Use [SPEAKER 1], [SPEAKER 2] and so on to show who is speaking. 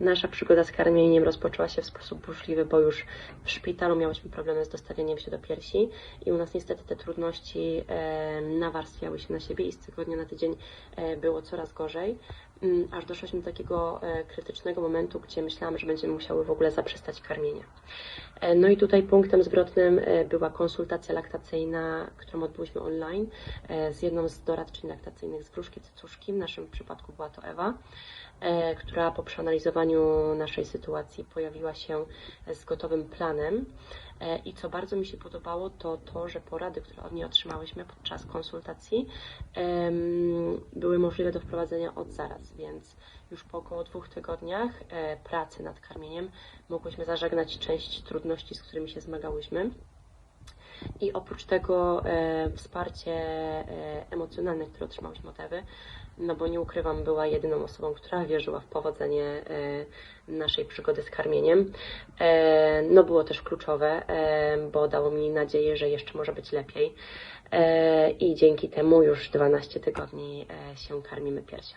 [SPEAKER 1] Nasza przygoda z karmieniem rozpoczęła się w sposób burzliwy, bo już w szpitalu miałyśmy problemy z dostawieniem się do piersi i u nas niestety te trudności e, nawarstwiały się na siebie i z tygodnia na tydzień e, było coraz gorzej, mm, aż doszłyśmy do takiego e, krytycznego momentu, gdzie myślałam, że będziemy musiały w ogóle zaprzestać karmienia. E, No i tutaj punktem zwrotnym e, była konsultacja laktacyjna, którą odbyłyśmy online e, z jedną z doradczyń laktacyjnych z Wróżki Cycuszki, w naszym przypadku była to Ewa, która po przeanalizowaniu naszej sytuacji pojawiła się z gotowym planem. I co bardzo mi się podobało, to to, że porady, które od niej otrzymałyśmy podczas konsultacji, były możliwe do wprowadzenia od zaraz, więc już po około dwóch tygodniach e, pracy nad karmieniem mogłyśmy zażegnać część trudności, z którymi się zmagałyśmy. I oprócz tego e, wsparcie e, emocjonalne, które otrzymałyśmy od Ewy, no bo nie ukrywam, była jedyną osobą, która wierzyła w powodzenie e, naszej przygody z karmieniem. E, no było też kluczowe, e, bo dało mi nadzieję, że jeszcze może być lepiej. E, I dzięki temu już 12 tygodni e, się karmimy piersią.